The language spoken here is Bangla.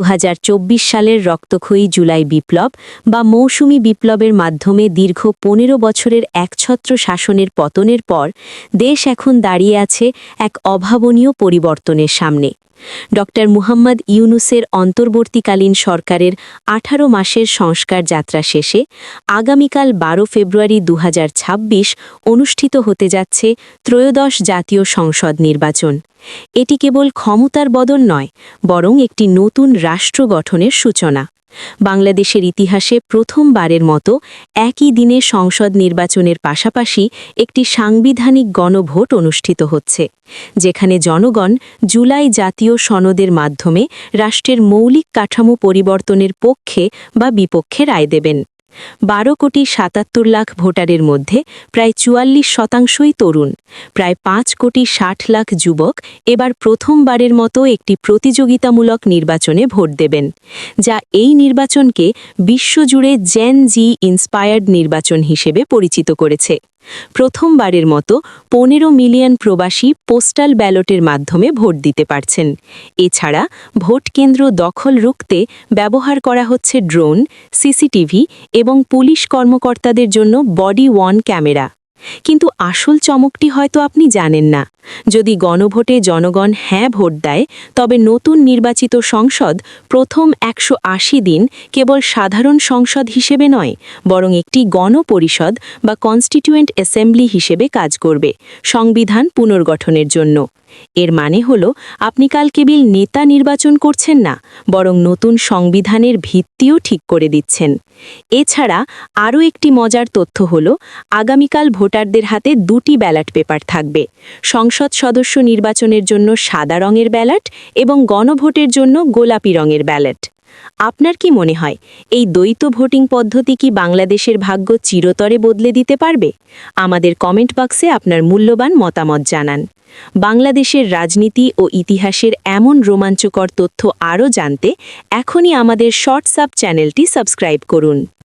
দু হাজার চব্বিশ সালের রক্তক্ষয়ী জুলাই বিপ্লব বা মৌসুমী বিপ্লবের মাধ্যমে দীর্ঘ পনেরো বছরের একছত্র শাসনের পতনের পর দেশ এখন দাঁড়িয়ে আছে এক অভাবনীয় পরিবর্তনের সামনে। ড মুহাম্মদ ইউনুসের অন্তর্বর্তীকালীন সরকারের আঠারো মাসের সংস্কার যাত্রা শেষে আগামীকাল বারো ফেব্রুয়ারি দু হাজার ছাব্বিশ অনুষ্ঠিত হতে যাচ্ছে ত্রয়োদশ জাতীয় সংসদ নির্বাচন। এটি কেবল ক্ষমতার বদল নয়, বরং একটি নতুন রাষ্ট্র গঠনের সূচনা। বাংলাদেশের ইতিহাসে প্রথমবারের মতো একই দিনে সংসদ নির্বাচনের পাশাপাশি একটি সাংবিধানিক গণভোট অনুষ্ঠিত হচ্ছে, যেখানে জনগণ জুলাই জাতীয় সনদের মাধ্যমে রাষ্ট্রের মৌলিক কাঠামো পরিবর্তনের পক্ষে বা বিপক্ষে রায় দেবেন। বারো কোটি সাতাত্তর লাখ ভোটারের মধ্যে প্রায় চুয়াল্লিশ শতাংশই তরুণ, প্রায় পাঁচ কোটি ষাট লাখ যুবক এবার প্রথমবারের মতো একটি প্রতিযোগিতামূলক নির্বাচনে ভোট দেবেন, যা এই নির্বাচনকে বিশ্বজুড়ে জেন জি ইন্সপায়ার্ড নির্বাচন হিসেবে পরিচিত করেছে। প্রথমবারের মতো পনেরো মিলিয়ন প্রবাসী পোস্টাল ব্যালটের মাধ্যমে ভোট দিতে পারছেন। এছাড়া ভোট কেন্দ্র দখল রুখতে ব্যবহার করা হচ্ছে ড্রোন, সিসিটিভি এবং পুলিশ কর্মকর্তাদের জন্য বডি ওয়ান ক্যামেরা। কিন্তু আসল চমকটি হয়তো আপনি জানেন না। যদি গণভোটে জনগণ হ্যাঁ ভোট দেয়, তবে নতুন নির্বাচিত সংসদ প্রথম একশো আশি দিন কেবল সাধারণ সংসদ হিসেবে নয়, বরং একটি গণপরিষদ বা কনস্টিটিউয়েন্ট অ্যাসেম্বলি হিসেবে কাজ করবে সংবিধান পুনর্গঠনের জন্য। এর মানে হল, আপনি কাল কেবল নেতা নির্বাচন করছেন না, বরং নতুন সংবিধানের ভিত্তিও ঠিক করে দিচ্ছেন। এছাড়া আরও একটি মজার তথ্য হল, আগামীকাল ভোটারদের হাতে দুটি ব্যালট পেপার থাকবে। সংসদ সদস্য নির্বাচনের জন্য সাদা রঙের ব্যালট এবং গণভোটের জন্য গোলাপি রঙের ব্যালট। আপনার কি মনে হয়, এই দ্বৈত ভোটিং পদ্ধতি কি বাংলাদেশের ভাগ্য চিরতরে বদলে দিতে পারবে? আমাদের কমেন্ট বক্সে আপনার মূল্যবান মতামত জানান। বাংলাদেশের রাজনীতি ও ইতিহাসের এমন রোমাঞ্চকর তথ্য আরও জানতে এখনই আমাদের শর্টস আপ চ্যানেলটি সাবস্ক্রাইব করুন।